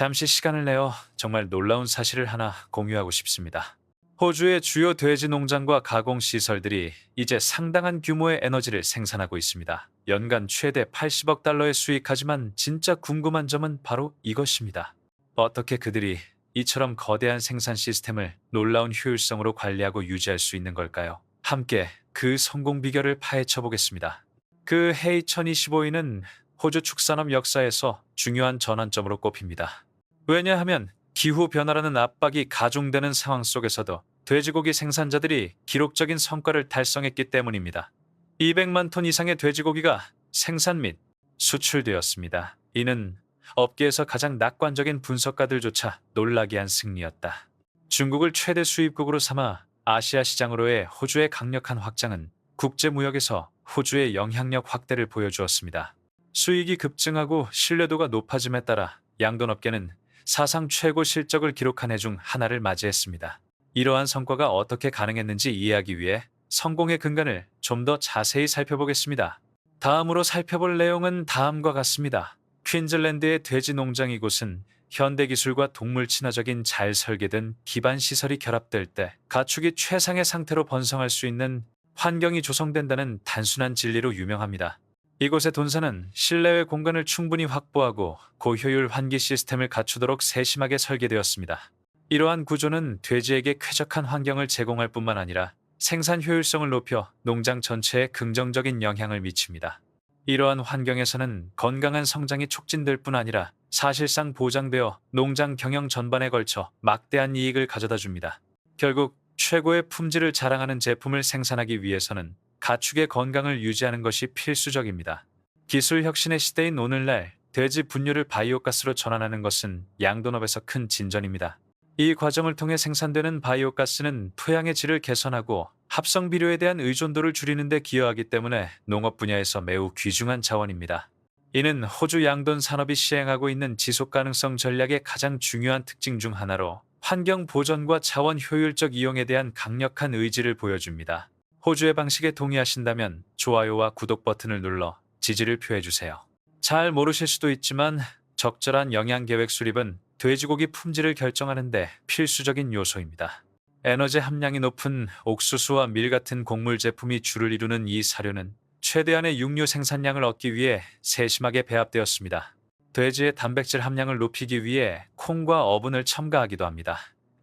잠시 시간을 내어 정말 놀라운 사실을 하나 공유하고 싶습니다. 호주의 주요 돼지 농장과 가공 시설들이 이제 상당한 규모의 에너지를 생산하고 있습니다. 연간 최대 80억 달러의 수익하지만 진짜 궁금한 점은 바로 이것입니다. 어떻게 그들이 이처럼 거대한 생산 시스템을 놀라운 효율성으로 관리하고 유지할 수 있는 걸까요? 함께 그 성공 비결을 파헤쳐 보겠습니다. 그 해이 1025위는 호주 축산업 역사에서 중요한 전환점으로 꼽힙니다. 왜냐하면 기후 변화라는 압박이 가중되는 상황 속에서도 돼지고기 생산자들이 기록적인 성과를 달성했기 때문입니다. 200만 톤 이상의 돼지고기가 생산 및 수출되었습니다. 이는 업계에서 가장 낙관적인 분석가들조차 놀라게 한 승리였다. 중국을 최대 수입국으로 삼아 아시아 시장으로의 호주의 강력한 확장은 국제 무역에서 호주의 영향력 확대를 보여주었습니다. 수익이 급증하고 신뢰도가 높아짐에 따라 양돈업계는 사상 최고 실적을 기록한 해 중 하나를 맞이했습니다. 이러한 성과가 어떻게 가능했는지 이해하기 위해 성공의 근간을 좀 더 자세히 살펴보겠습니다. 다음으로 살펴볼 내용은 다음과 같습니다. 퀸즐랜드의 돼지 농장 이곳은 현대 기술과 동물 친화적인 잘 설계된 기반 시설이 결합될 때 가축이 최상의 상태로 번성할 수 있는 환경이 조성된다는 단순한 진리로 유명합니다. 이곳의 돈사는 실내외 공간을 충분히 확보하고 고효율 환기 시스템을 갖추도록 세심하게 설계되었습니다. 이러한 구조는 돼지에게 쾌적한 환경을 제공할 뿐만 아니라 생산 효율성을 높여 농장 전체에 긍정적인 영향을 미칩니다. 이러한 환경에서는 건강한 성장이 촉진될 뿐 아니라 사실상 보장되어 농장 경영 전반에 걸쳐 막대한 이익을 가져다 줍니다. 결국 최고의 품질을 자랑하는 제품을 생산하기 위해서는 가축의 건강을 유지하는 것이 필수적입니다. 기술 혁신의 시대인 오늘날 돼지 분유를 바이오가스로 전환하는 것은 양돈업에서 큰 진전입니다. 이 과정을 통해 생산되는 바이오가스는 토양의 질을 개선하고 합성 비료에 대한 의존도를 줄이는 데 기여하기 때문에 농업 분야에서 매우 귀중한 자원입니다. 이는 호주 양돈 산업이 시행하고 있는 지속 가능성 전략의 가장 중요한 특징 중 하나로 환경 보전과 자원 효율적 이용에 대한 강력한 의지를 보여줍니다. 호주의 방식에 동의하신다면 좋아요와 구독 버튼을 눌러 지지를 표해 주세요. 잘 모르실 수도 있지만 적절한 영양 계획 수립은 돼지고기 품질을 결정하는데 필수적인 요소입니다. 에너지 함량이 높은 옥수수와 밀 같은 곡물 제품이 주를 이루는 이 사료는 최대한의 육류 생산량을 얻기 위해 세심하게 배합되었습니다. 돼지의 단백질 함량을 높이기 위해 콩과 어분을 첨가하기도 합니다.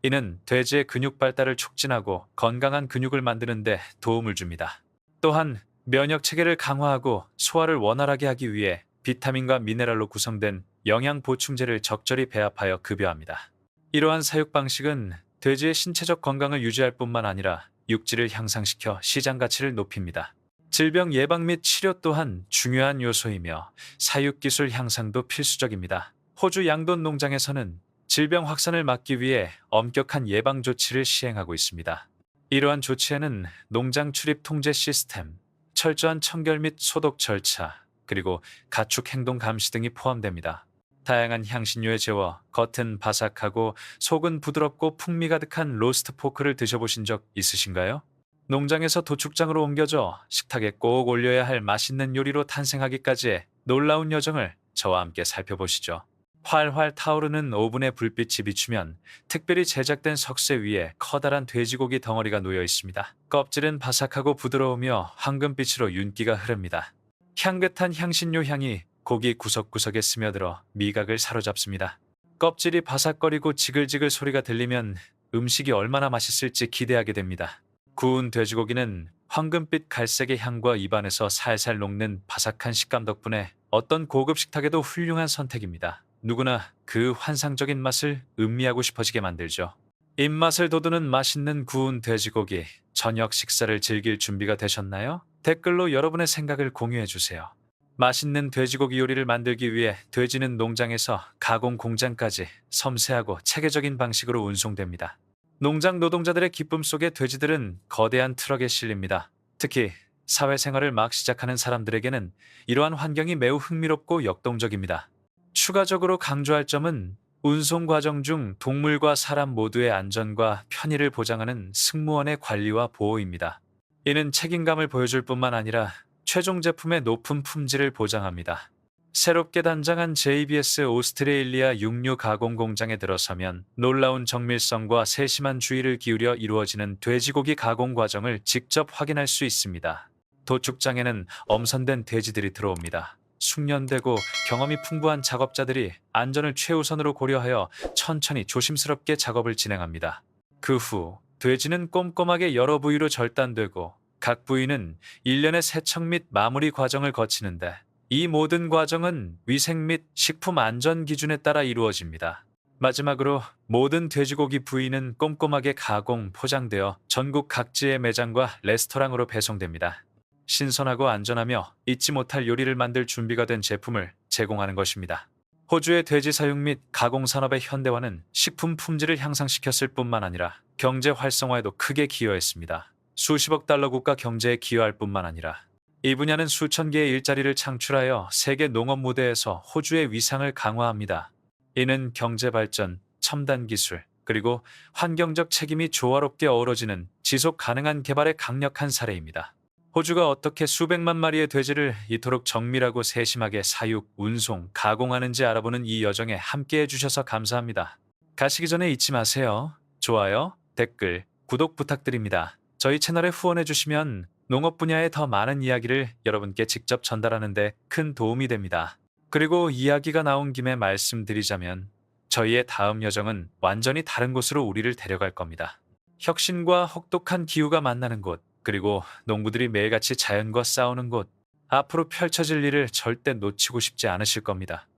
이는 돼지의 근육 발달을 촉진하고 건강한 근육을 만드는 데 도움을 줍니다. 또한 면역 체계를 강화하고 소화를 원활하게 하기 위해 비타민과 미네랄로 구성된 영양 보충제를 적절히 배합하여 급여합니다. 이러한 사육 방식은 돼지의 신체적 건강을 유지할 뿐만 아니라 육질을 향상시켜 시장 가치를 높입니다. 질병 예방 및 치료 또한 중요한 요소이며 사육 기술 향상도 필수적입니다. 호주 양돈 농장에서는 질병 확산을 막기 위해 엄격한 예방 조치를 시행하고 있습니다. 이러한 조치에는 농장 출입 통제 시스템, 철저한 청결 및 소독 절차, 그리고 가축 행동 감시 등이 포함됩니다. 다양한 향신료에 재워 겉은 바삭하고 속은 부드럽고 풍미 가득한 로스트 포크를 드셔보신 적 있으신가요? 농장에서 도축장으로 옮겨져 식탁에 꼭 올려야 할 맛있는 요리로 탄생하기까지의 놀라운 여정을 저와 함께 살펴보시죠. 활활 타오르는 오븐의 불빛이 비추면 특별히 제작된 석쇠 위에 커다란 돼지고기 덩어리가 놓여 있습니다. 껍질은 바삭하고 부드러우며 황금빛으로 윤기가 흐릅니다. 향긋한 향신료 향이 고기 구석구석에 스며들어 미각을 사로잡습니다. 껍질이 바삭거리고 지글지글 소리가 들리면 음식이 얼마나 맛있을지 기대하게 됩니다. 구운 돼지고기는 황금빛 갈색의 향과 입안에서 살살 녹는 바삭한 식감 덕분에 어떤 고급 식탁에도 훌륭한 선택입니다. 누구나 그 환상적인 맛을 음미하고 싶어지게 만들죠. 입맛을 돋우는 맛있는 구운 돼지고기, 저녁 식사를 즐길 준비가 되셨나요? 댓글로 여러분의 생각을 공유해 주세요. 맛있는 돼지고기 요리를 만들기 위해 돼지는 농장에서 가공 공장까지 섬세하고 체계적인 방식으로 운송됩니다. 농장 노동자들의 기쁨 속에 돼지들은 거대한 트럭에 실립니다. 특히 사회생활을 막 시작하는 사람들에게는 이러한 환경이 매우 흥미롭고 역동적입니다. 추가적으로 강조할 점은 운송 과정 중 동물과 사람 모두의 안전과 편의를 보장하는 승무원의 관리와 보호입니다. 이는 책임감을 보여줄 뿐만 아니라 최종 제품의 높은 품질을 보장합니다. 새롭게 단장한 JBS 오스트레일리아 육류 가공 공장에 들어서면 놀라운 정밀성과 세심한 주의를 기울여 이루어지는 돼지고기 가공 과정을 직접 확인할 수 있습니다. 도축장에는 엄선된 돼지들이 들어옵니다. 숙련되고 경험이 풍부한 작업자들이 안전을 최우선으로 고려하여 천천히 조심스럽게 작업을 진행합니다. 그 후 돼지는 꼼꼼하게 여러 부위로 절단되고 각 부위는 일련의 세척 및 마무리 과정을 거치는데 이 모든 과정은 위생 및 식품 안전 기준에 따라 이루어집니다. 마지막으로 모든 돼지고기 부위는 꼼꼼하게 가공, 포장되어 전국 각지의 매장과 레스토랑으로 배송됩니다. 신선하고 안전하며 잊지 못할 요리를 만들 준비가 된 제품을 제공하는 것입니다. 호주의 돼지 사육 및 가공 산업의 현대화는 식품 품질을 향상시켰을 뿐만 아니라 경제 활성화에도 크게 기여했습니다. 수십억 달러 국가 경제에 기여할 뿐만 아니라 이 분야는 수천 개의 일자리를 창출하여 세계 농업 무대에서 호주의 위상을 강화합니다. 이는 경제 발전, 첨단 기술, 그리고 환경적 책임이 조화롭게 어우러지는 지속 가능한 개발의 강력한 사례입니다. 호주가 어떻게 수백만 마리의 돼지를 이토록 정밀하고 세심하게 사육, 운송, 가공하는지 알아보는 이 여정에 함께 해주셔서 감사합니다. 가시기 전에 잊지 마세요. 좋아요, 댓글, 구독 부탁드립니다. 저희 채널에 후원해주시면 농업 분야의 더 많은 이야기를 여러분께 직접 전달하는데 큰 도움이 됩니다. 그리고 이야기가 나온 김에 말씀드리자면 저희의 다음 여정은 완전히 다른 곳으로 우리를 데려갈 겁니다. 혁신과 혹독한 기후가 만나는 곳, 그리고 농부들이 매일같이 자연과 싸우는 곳, 앞으로 펼쳐질 일을 절대 놓치고 싶지 않으실 겁니다.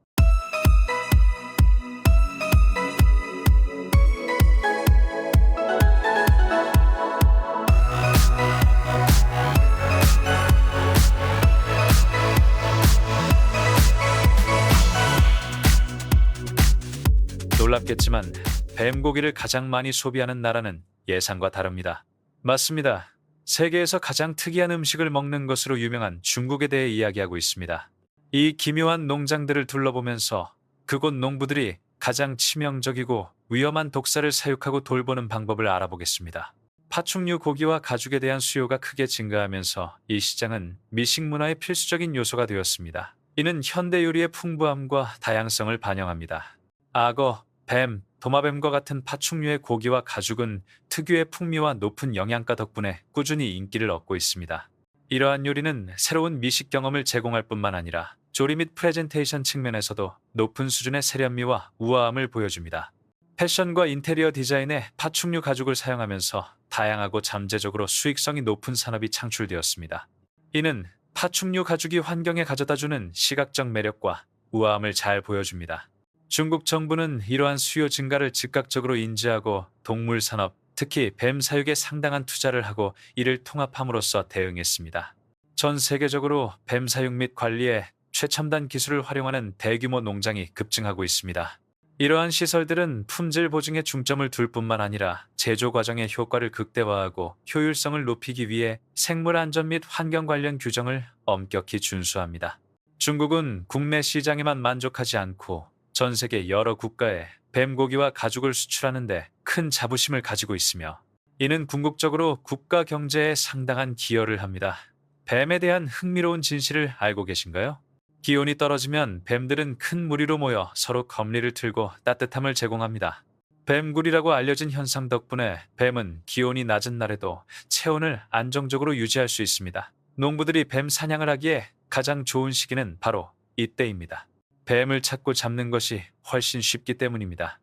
놀랍겠지만 뱀고기를 가장 많이 소비하는 나라는 예상과 다릅니다. 맞습니다. 세계에서 가장 특이한 음식을 먹는 것으로 유명한 중국에 대해 이야기하고 있습니다. 이 기묘한 농장들을 둘러보면서 그곳 농부들이 가장 치명적이고 위험한 독사를 사육하고 돌보는 방법을 알아보겠습니다. 파충류 고기와 가죽에 대한 수요가 크게 증가하면서 이 시장은 미식 문화의 필수적인 요소가 되었습니다. 이는 현대 요리의 풍부함과 다양성을 반영합니다. 악어, 뱀, 도마뱀과 같은 파충류의 고기와 가죽은 특유의 풍미와 높은 영양가 덕분에 꾸준히 인기를 얻고 있습니다. 이러한 요리는 새로운 미식 경험을 제공할 뿐만 아니라 조리 및 프레젠테이션 측면에서도 높은 수준의 세련미와 우아함을 보여줍니다. 패션과 인테리어 디자인에 파충류 가죽을 사용하면서 다양하고 잠재적으로 수익성이 높은 산업이 창출되었습니다. 이는 파충류 가죽이 환경에 가져다주는 시각적 매력과 우아함을 잘 보여줍니다. 중국 정부는 이러한 수요 증가를 즉각적으로 인지하고 동물 산업, 특히 뱀 사육에 상당한 투자를 하고 이를 통합함으로써 대응했습니다. 전 세계적으로 뱀 사육 및 관리에 최첨단 기술을 활용하는 대규모 농장이 급증하고 있습니다. 이러한 시설들은 품질 보증에 중점을 둘 뿐만 아니라 제조 과정의 효과를 극대화하고 효율성을 높이기 위해 생물 안전 및 환경 관련 규정을 엄격히 준수합니다. 중국은 국내 시장에만 만족하지 않고 전 세계 여러 국가에 뱀고기와 가죽을 수출하는데 큰 자부심을 가지고 있으며 이는 궁극적으로 국가 경제에 상당한 기여를 합니다. 뱀에 대한 흥미로운 진실을 알고 계신가요? 기온이 떨어지면 뱀들은 큰 무리로 모여 서로 검리를 틀고 따뜻함을 제공합니다. 뱀굴이라고 알려진 현상 덕분에 뱀은 기온이 낮은 날에도 체온을 안정적으로 유지할 수 있습니다. 농부들이 뱀 사냥을 하기에 가장 좋은 시기는 바로 이때입니다. 뱀을 찾고 잡는 것이 훨씬 쉽기 때문입니다.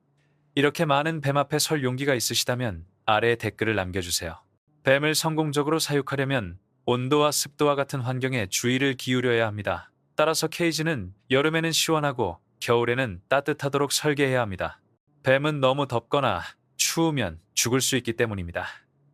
이렇게 많은 뱀 앞에 설 용기가 있으시다면 아래에 댓글을 남겨주세요. 뱀을 성공적으로 사육하려면 온도와 습도와 같은 환경에 주의를 기울여야 합니다. 따라서 케이지는 여름에는 시원하고 겨울에는 따뜻하도록 설계해야 합니다. 뱀은 너무 덥거나 추우면 죽을 수 있기 때문입니다.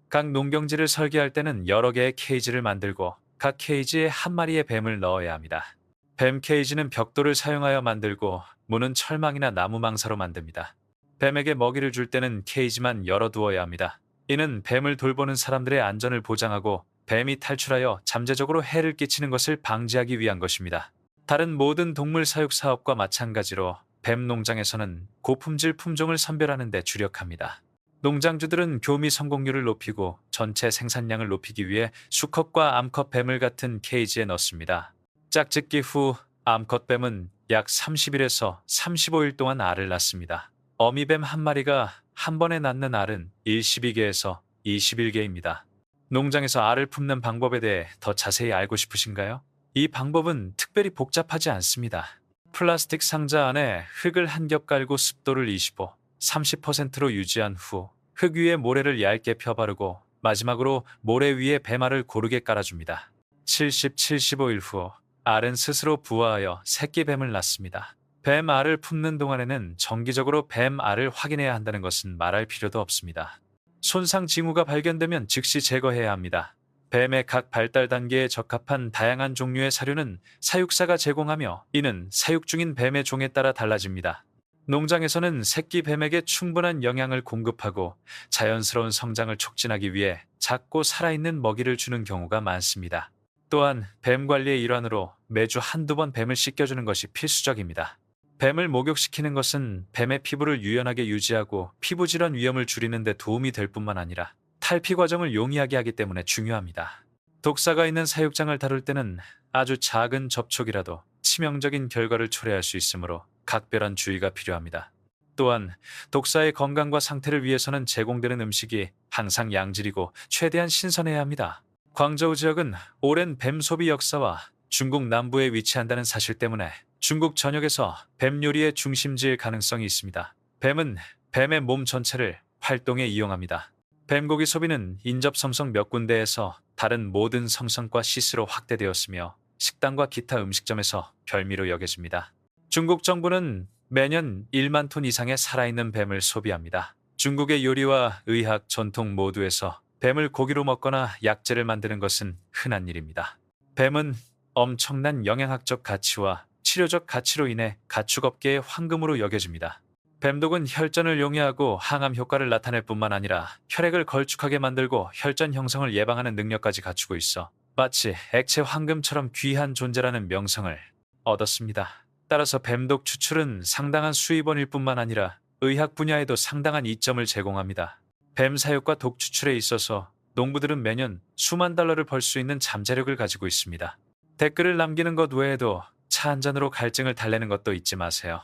각 농경지를 설계할 때는 여러 개의 케이지를 만들고 각 케이지에 한 마리의 뱀을 넣어야 합니다. 뱀 케이지는 벽돌을 사용하여 만들고 문은 철망이나 나무 망사로 만듭니다. 뱀에게 먹이를 줄 때는 케이지만 열어두어야 합니다. 이는 뱀을 돌보는 사람들의 안전을 보장하고 뱀이 탈출하여 잠재적으로 해를 끼치는 것을 방지하기 위한 것입니다. 다른 모든 동물 사육 사업과 마찬가지로 뱀 농장에서는 고품질 품종을 선별하는 데 주력합니다. 농장주들은 교미 성공률을 높이고 전체 생산량을 높이기 위해 수컷과 암컷 뱀을 같은 케이지에 넣습니다. 짝짓기 후 암컷뱀은 약 30일에서 35일 동안 알을 낳습니다. 어미뱀 한 마리가 한 번에 낳는 알은 12개에서 21개입니다. 농장에서 알을 품는 방법에 대해 더 자세히 알고 싶으신가요? 이 방법은 특별히 복잡하지 않습니다. 플라스틱 상자 안에 흙을 한 겹 깔고 습도를 25, 30%로 유지한 후 흙 위에 모래를 얇게 펴바르고 마지막으로 모래 위에 뱀알을 고르게 깔아줍니다. 70, 75일 후 알은 스스로 부화하여 새끼 뱀을 낳습니다. 뱀 알을 품는 동안에는 정기적으로 뱀 알을 확인해야 한다는 것은 말할 필요도 없습니다. 손상 징후가 발견되면 즉시 제거해야 합니다. 뱀의 각 발달 단계에 적합한 다양한 종류의 사료는 사육사가 제공하며 이는 사육 중인 뱀의 종에 따라 달라집니다. 농장에서는 새끼 뱀에게 충분한 영양을 공급하고 자연스러운 성장을 촉진하기 위해 작고 살아있는 먹이를 주는 경우가 많습니다. 또한 뱀 관리의 일환으로 매주 한두 번 뱀을 씻겨주는 것이 필수적입니다. 뱀을 목욕시키는 것은 뱀의 피부를 유연하게 유지하고 피부 질환 위험을 줄이는 데 도움이 될 뿐만 아니라 탈피 과정을 용이하게 하기 때문에 중요합니다. 독사가 있는 사육장을 다룰 때는 아주 작은 접촉이라도 치명적인 결과를 초래할 수 있으므로 각별한 주의가 필요합니다. 또한 독사의 건강과 상태를 위해서는 제공되는 음식이 항상 양질이고 최대한 신선해야 합니다. 광저우 지역은 오랜 뱀 소비 역사와 중국 남부에 위치한다는 사실 때문에 중국 전역에서 뱀 요리의 중심지일 가능성이 있습니다. 뱀은 뱀의 몸 전체를 활동에 이용합니다. 뱀고기 소비는 인접 섬성 몇 군데에서 다른 모든 섬성과 시스로 확대되었으며 식당과 기타 음식점에서 별미로 여겨집니다. 중국 정부는 매년 1만 톤 이상의 살아있는 뱀을 소비합니다. 중국의 요리와 의학, 전통 모두에서 뱀을 고기로 먹거나 약재를 만드는 것은 흔한 일입니다. 뱀은 엄청난 영양학적 가치와 치료적 가치로 인해 가축업계의 황금으로 여겨집니다. 뱀독은 혈전을 용이하고 항암 효과를 나타낼 뿐만 아니라 혈액을 걸쭉하게 만들고 혈전 형성을 예방하는 능력까지 갖추고 있어 마치 액체 황금처럼 귀한 존재라는 명성을 얻었습니다. 따라서 뱀독 추출은 상당한 수입원일 뿐만 아니라 의학 분야에도 상당한 이점을 제공합니다. 뱀 사육과 독 추출에 있어서 농부들은 매년 수만 달러를 벌 수 있는 잠재력을 가지고 있습니다. 댓글을 남기는 것 외에도 차 한 잔으로 갈증을 달래는 것도 잊지 마세요.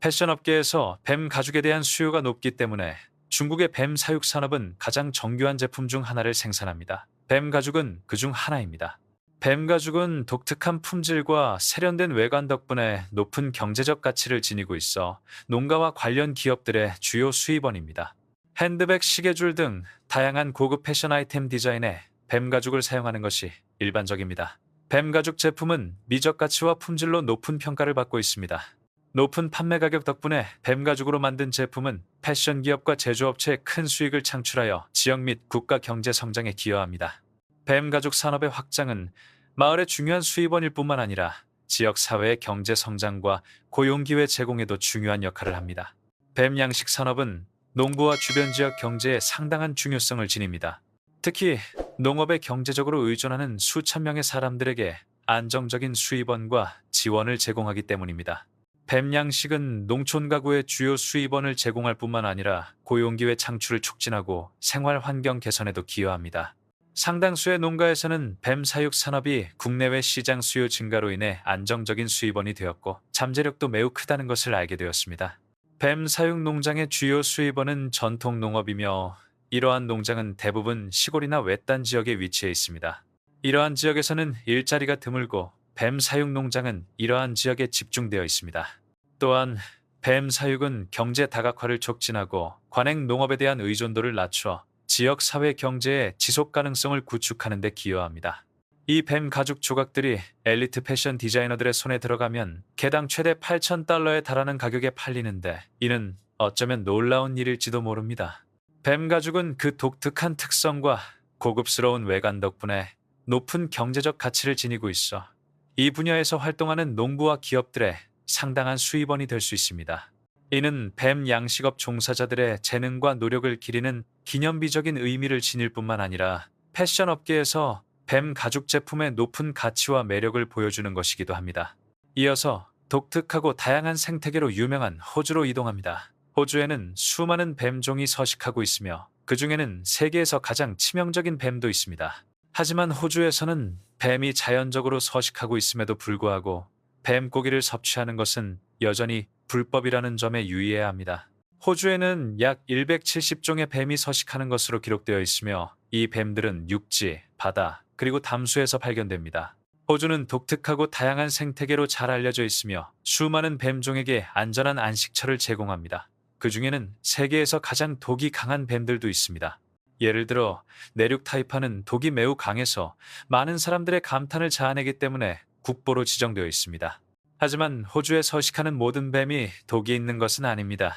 패션 업계에서 뱀 가죽에 대한 수요가 높기 때문에 중국의 뱀 사육 산업은 가장 정교한 제품 중 하나를 생산합니다. 뱀 가죽은 그 중 하나입니다. 뱀 가죽은 독특한 품질과 세련된 외관 덕분에 높은 경제적 가치를 지니고 있어 농가와 관련 기업들의 주요 수입원입니다. 핸드백, 시계줄 등 다양한 고급 패션 아이템 디자인에 뱀 가죽을 사용하는 것이 일반적입니다. 뱀 가죽 제품은 미적 가치와 품질로 높은 평가를 받고 있습니다. 높은 판매 가격 덕분에 뱀 가죽으로 만든 제품은 패션 기업과 제조업체에 큰 수익을 창출하여 지역 및 국가 경제 성장에 기여합니다. 뱀 가죽 산업의 확장은 마을의 중요한 수입원일 뿐만 아니라 지역 사회의 경제 성장과 고용 기회 제공에도 중요한 역할을 합니다. 뱀 양식 산업은 농부와 주변 지역 경제에 상당한 중요성을 지닙니다. 특히 농업에 경제적으로 의존하는 수천 명의 사람들에게 안정적인 수입원과 지원을 제공하기 때문입니다. 뱀 양식은 농촌 가구의 주요 수입원을 제공할 뿐만 아니라 고용기회 창출을 촉진하고 생활 환경 개선에도 기여합니다. 상당수의 농가에서는 뱀 사육 산업이 국내외 시장 수요 증가로 인해 안정적인 수입원이 되었고 잠재력도 매우 크다는 것을 알게 되었습니다. 뱀 사육 농장의 주요 수입원은 전통 농업이며 이러한 농장은 대부분 시골이나 외딴 지역에 위치해 있습니다. 이러한 지역에서는 일자리가 드물고 뱀 사육 농장은 이러한 지역에 집중되어 있습니다. 또한 뱀 사육은 경제 다각화를 촉진하고 관행 농업에 대한 의존도를 낮춰 지역 사회 경제의 지속 가능성을 구축하는 데 기여합니다. 이 뱀 가죽 조각들이 엘리트 패션 디자이너들의 손에 들어가면 개당 최대 8,000달러에 달하는 가격에 팔리는데 이는 어쩌면 놀라운 일일지도 모릅니다. 뱀 가죽은 그 독특한 특성과 고급스러운 외관 덕분에 높은 경제적 가치를 지니고 있어 이 분야에서 활동하는 농부와 기업들의 상당한 수입원이 될 수 있습니다. 이는 뱀 양식업 종사자들의 재능과 노력을 기리는 기념비적인 의미를 지닐 뿐만 아니라 패션 업계에서 뱀 가죽 제품의 높은 가치와 매력을 보여주는 것이기도 합니다. 이어서 독특하고 다양한 생태계로 유명한 호주로 이동합니다. 호주에는 수많은 뱀종이 서식하고 있으며 그 중에는 세계에서 가장 치명적인 뱀도 있습니다. 하지만 호주에서는 뱀이 자연적으로 서식하고 있음에도 불구하고 뱀 고기를 섭취하는 것은 여전히 불법이라는 점에 유의해야 합니다. 호주에는 약 170종의 뱀이 서식하는 것으로 기록되어 있으며 이 뱀들은 육지, 바다, 그리고 담수에서 발견됩니다. 호주는 독특하고 다양한 생태계로 잘 알려져 있으며 수많은 뱀종에게 안전한 안식처를 제공합니다. 그 중에는 세계에서 가장 독이 강한 뱀들도 있습니다. 예를 들어 내륙 타이파는 독이 매우 강해서 많은 사람들의 감탄을 자아내기 때문에 국보로 지정되어 있습니다. 하지만 호주에 서식하는 모든 뱀이 독이 있는 것은 아닙니다.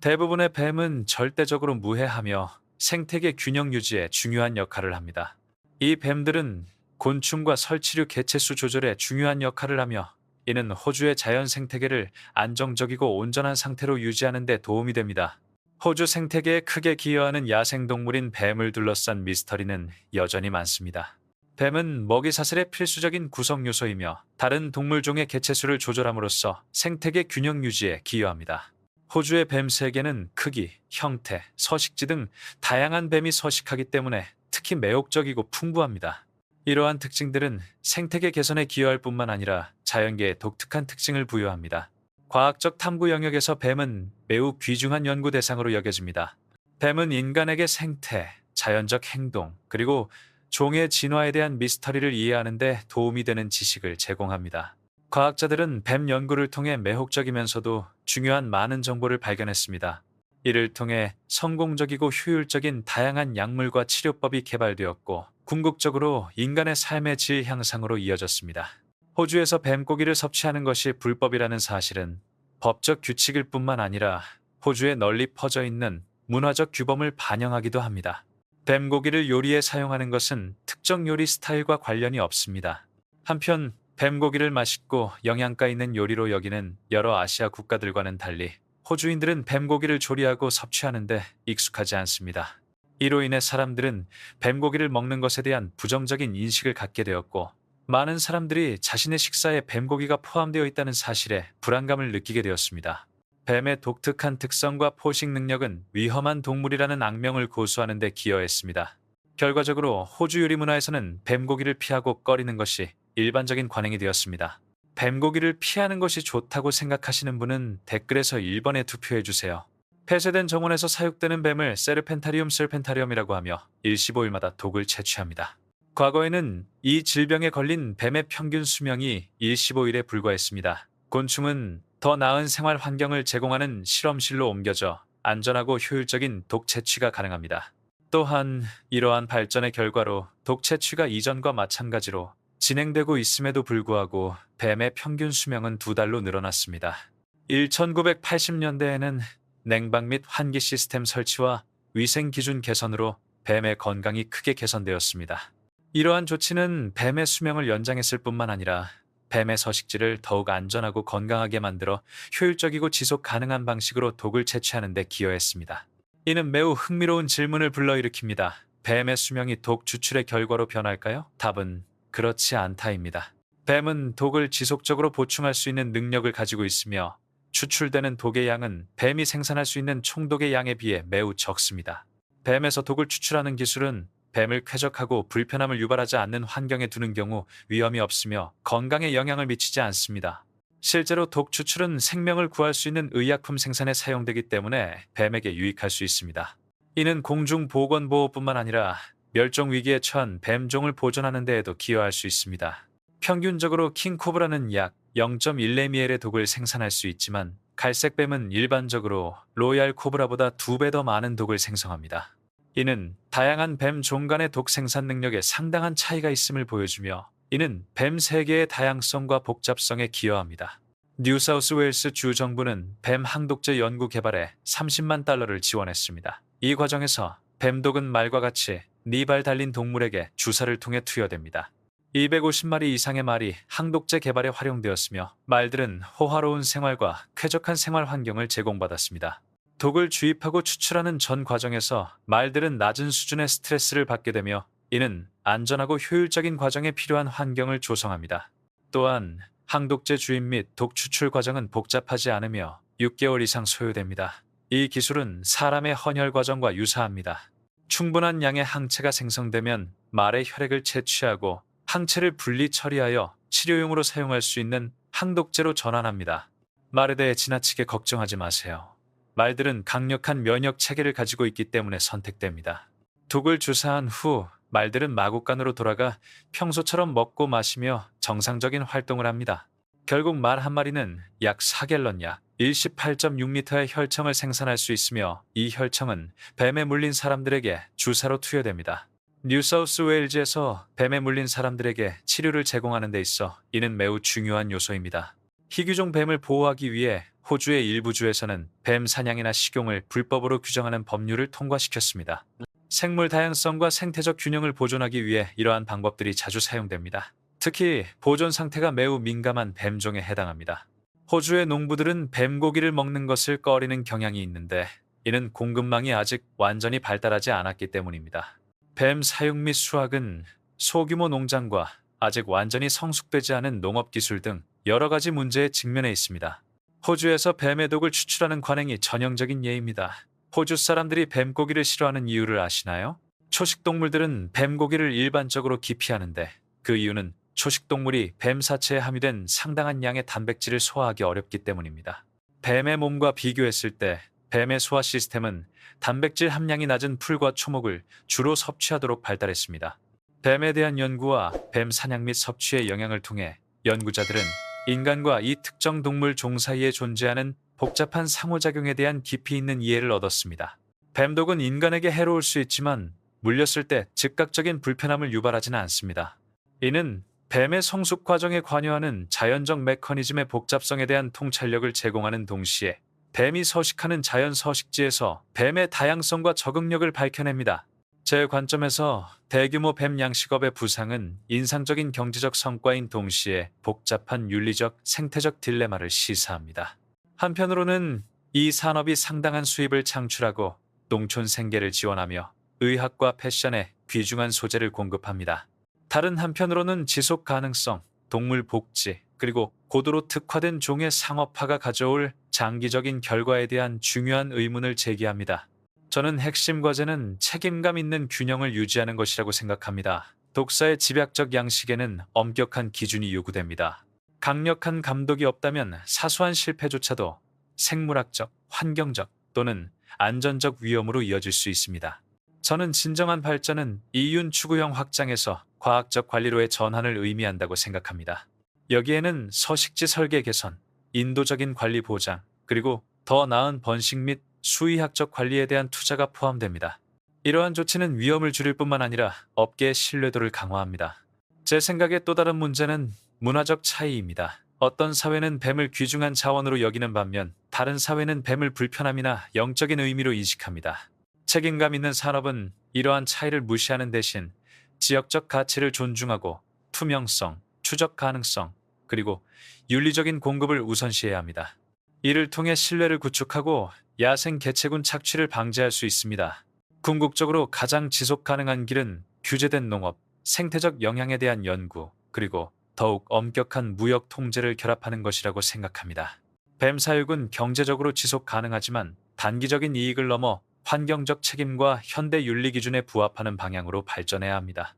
대부분의 뱀은 절대적으로 무해하며 생태계 균형 유지에 중요한 역할을 합니다. 이 뱀들은 곤충과 설치류 개체수 조절에 중요한 역할을 하며 이는 호주의 자연 생태계를 안정적이고 온전한 상태로 유지하는 데 도움이 됩니다. 호주 생태계에 크게 기여하는 야생동물인 뱀을 둘러싼 미스터리는 여전히 많습니다. 뱀은 먹이 사슬의 필수적인 구성 요소이며 다른 동물종의 개체수를 조절함으로써 생태계 균형 유지에 기여합니다. 호주의 뱀 세계는 크기, 형태, 서식지 등 다양한 뱀이 서식하기 때문에 특히 매혹적이고 풍부합니다. 이러한 특징들은 생태계 개선에 기여할 뿐만 아니라 자연계에 독특한 특징을 부여합니다. 과학적 탐구 영역에서 뱀은 매우 귀중한 연구 대상으로 여겨집니다. 뱀은 인간에게 생태, 자연적 행동, 그리고 종의 진화에 대한 미스터리를 이해하는 데 도움이 되는 지식을 제공합니다. 과학자들은 뱀 연구를 통해 매혹적이면서도 중요한 많은 정보를 발견했습니다. 이를 통해 성공적이고 효율적인 다양한 약물과 치료법이 개발되었고 궁극적으로 인간의 삶의 질 향상으로 이어졌습니다. 호주에서 뱀고기를 섭취하는 것이 불법이라는 사실은 법적 규칙일 뿐만 아니라 호주에 널리 퍼져 있는 문화적 규범을 반영하기도 합니다. 뱀고기를 요리에 사용하는 것은 특정 요리 스타일과 관련이 없습니다. 한편 뱀고기를 맛있고 영양가 있는 요리로 여기는 여러 아시아 국가들과는 달리 호주인들은 뱀고기를 조리하고 섭취하는데 익숙하지 않습니다. 이로 인해 사람들은 뱀고기를 먹는 것에 대한 부정적인 인식을 갖게 되었고 많은 사람들이 자신의 식사에 뱀고기가 포함되어 있다는 사실에 불안감을 느끼게 되었습니다. 뱀의 독특한 특성과 포식 능력은 위험한 동물이라는 악명을 고수하는 데 기여했습니다. 결과적으로 호주 요리 문화에서는 뱀고기를 피하고 꺼리는 것이 일반적인 관행이 되었습니다. 뱀고기를 피하는 것이 좋다고 생각하시는 분은 댓글에서 1번에 투표해 주세요. 폐쇄된 정원에서 사육되는 뱀을 세르펜타리움 serpentar이라고 하며 일시보일마다 독을 채취합니다. 과거에는 이 질병에 걸린 뱀의 평균 수명이 일시보일에 불과했습니다. 곤충은 더 나은 생활 환경을 제공하는 실험실로 옮겨져 안전하고 효율적인 독 채취가 가능합니다. 또한 이러한 발전의 결과로 독 채취가 이전과 마찬가지로 진행되고 있음에도 불구하고 뱀의 평균 수명은 두 달로 늘어났습니다. 1980년대에는 냉방 및 환기 시스템 설치와 위생 기준 개선으로 뱀의 건강이 크게 개선되었습니다. 이러한 조치는 뱀의 수명을 연장했을 뿐만 아니라 뱀의 서식지를 더욱 안전하고 건강하게 만들어 효율적이고 지속 가능한 방식으로 독을 채취하는 데 기여했습니다. 이는 매우 흥미로운 질문을 불러일으킵니다. 뱀의 수명이 독 추출의 결과로 변할까요? 답은 그렇지 않다입니다. 뱀은 독을 지속적으로 보충할 수 있는 능력을 가지고 있으며 추출되는 독의 양은 뱀이 생산할 수 있는 총독의 양에 비해 매우 적습니다. 뱀에서 독을 추출하는 기술은 뱀을 쾌적하고 불편함을 유발하지 않는 환경에 두는 경우 위험이 없으며 건강에 영향을 미치지 않습니다. 실제로 독 추출은 생명을 구할 수 있는 의약품 생산에 사용되기 때문에 뱀에게 유익할 수 있습니다. 이는 공중 보건 보호뿐만 아니라 멸종 위기에 처한 뱀종을 보존하는 데에도 기여할 수 있습니다. 평균적으로 킹코브라는 약 0.1레미엘의 독을 생산할 수 있지만 갈색뱀은 일반적으로 로얄 코브라보다 두 배 더 많은 독을 생성합니다. 이는 다양한 뱀 종 간의 독 생산 능력에 상당한 차이가 있음을 보여주며 이는 뱀 세계의 다양성과 복잡성에 기여합니다. 뉴사우스 웨일스 주 정부는 뱀 항독제 연구 개발에 30만 달러를 지원했습니다. 이 과정에서 뱀독은 말과 같이 니발 달린 동물에게 주사를 통해 투여됩니다. 250마리 이상의 말이 항독제 개발에 활용되었으며 말들은 호화로운 생활과 쾌적한 생활 환경을 제공받았습니다. 독을 주입하고 추출하는 전 과정에서 말들은 낮은 수준의 스트레스를 받게 되며 이는 안전하고 효율적인 과정에 필요한 환경을 조성합니다. 또한 항독제 주입 및 독 추출 과정은 복잡하지 않으며 6개월 이상 소요됩니다. 이 기술은 사람의 헌혈 과정과 유사합니다. 충분한 양의 항체가 생성되면 말의 혈액을 채취하고 항체를 분리 처리하여 치료용으로 사용할 수 있는 항독제로 전환합니다. 말에 대해 지나치게 걱정하지 마세요. 말들은 강력한 면역 체계를 가지고 있기 때문에 선택됩니다. 독을 주사한 후 말들은 마구간으로 돌아가 평소처럼 먹고 마시며 정상적인 활동을 합니다. 결국 말 한 마리는 약 4갤런 약 18.6리터의 혈청을 생산할 수 있으며 이 혈청은 뱀에 물린 사람들에게 주사로 투여됩니다. 뉴사우스 웨일즈에서 뱀에 물린 사람들에게 치료를 제공하는 데 있어 이는 매우 중요한 요소입니다. 희귀종 뱀을 보호하기 위해 호주의 일부 주에서는 뱀 사냥이나 식용을 불법으로 규정하는 법률을 통과시켰습니다. 생물 다양성과 생태적 균형을 보존하기 위해 이러한 방법들이 자주 사용됩니다. 특히 보존 상태가 매우 민감한 뱀종에 해당합니다. 호주의 농부들은 뱀고기를 먹는 것을 꺼리는 경향이 있는데 이는 공급망이 아직 완전히 발달하지 않았기 때문입니다. 뱀 사육 및 수확은 소규모 농장과 아직 완전히 성숙되지 않은 농업 기술 등 여러 가지 문제에 직면해 있습니다. 호주에서 뱀의 독을 추출하는 관행이 전형적인 예입니다. 호주 사람들이 뱀고기를 싫어하는 이유를 아시나요? 초식 동물들은 뱀고기를 일반적으로 기피하는데 그 이유는 초식 동물이 뱀 사체에 함유된 상당한 양의 단백질을 소화하기 어렵기 때문입니다. 뱀의 몸과 비교했을 때 뱀의 소화 시스템은 단백질 함량이 낮은 풀과 초목을 주로 섭취하도록 발달했습니다. 뱀에 대한 연구와 뱀 사냥 및 섭취의 영향을 통해 연구자들은 인간과 이 특정 동물 종 사이에 존재하는 복잡한 상호작용에 대한 깊이 있는 이해를 얻었습니다. 뱀독은 인간에게 해로울 수 있지만 물렸을 때 즉각적인 불편함을 유발하지는 않습니다. 이는 뱀의 성숙 과정에 관여하는 자연적 메커니즘의 복잡성에 대한 통찰력을 제공하는 동시에 뱀이 서식하는 자연 서식지에서 뱀의 다양성과 적응력을 밝혀냅니다. 제 관점에서 대규모 뱀 양식업의 부상은 인상적인 경제적 성과인 동시에 복잡한 윤리적, 생태적 딜레마를 시사합니다. 한편으로는 이 산업이 상당한 수입을 창출하고 농촌 생계를 지원하며 의학과 패션에 귀중한 소재를 공급합니다. 다른 한편으로는 지속 가능성, 동물 복지, 그리고 고도로 특화된 종의 상업화가 가져올 장기적인 결과에 대한 중요한 의문을 제기합니다. 저는 핵심 과제는 책임감 있는 균형을 유지하는 것이라고 생각합니다. 독사의 집약적 양식에는 엄격한 기준이 요구됩니다. 강력한 감독이 없다면 사소한 실패조차도 생물학적, 환경적 또는 안전적 위험으로 이어질 수 있습니다. 저는 진정한 발전은 이윤 추구형 확장에서 과학적 관리로의 전환을 의미한다고 생각합니다. 여기에는 서식지 설계 개선, 인도적인 관리 보장, 그리고 더 나은 번식 및 수의학적 관리에 대한 투자가 포함됩니다. 이러한 조치는 위험을 줄일 뿐만 아니라 업계의 신뢰도를 강화합니다. 제 생각의 또 다른 문제는 문화적 차이입니다. 어떤 사회는 뱀을 귀중한 자원으로 여기는 반면 다른 사회는 뱀을 불편함이나 영적인 의미로 인식합니다. 책임감 있는 산업은 이러한 차이를 무시하는 대신 지역적 가치를 존중하고 투명성, 추적 가능성, 그리고 윤리적인 공급을 우선시해야 합니다. 이를 통해 신뢰를 구축하고 야생 개체군 착취를 방지할 수 있습니다. 궁극적으로 가장 지속 가능한 길은 규제된 농업, 생태적 영향에 대한 연구, 그리고 더욱 엄격한 무역 통제를 결합하는 것이라고 생각합니다. 뱀 사육은 경제적으로 지속 가능하지만 단기적인 이익을 넘어 환경적 책임과 현대 윤리 기준에 부합하는 방향으로 발전해야 합니다.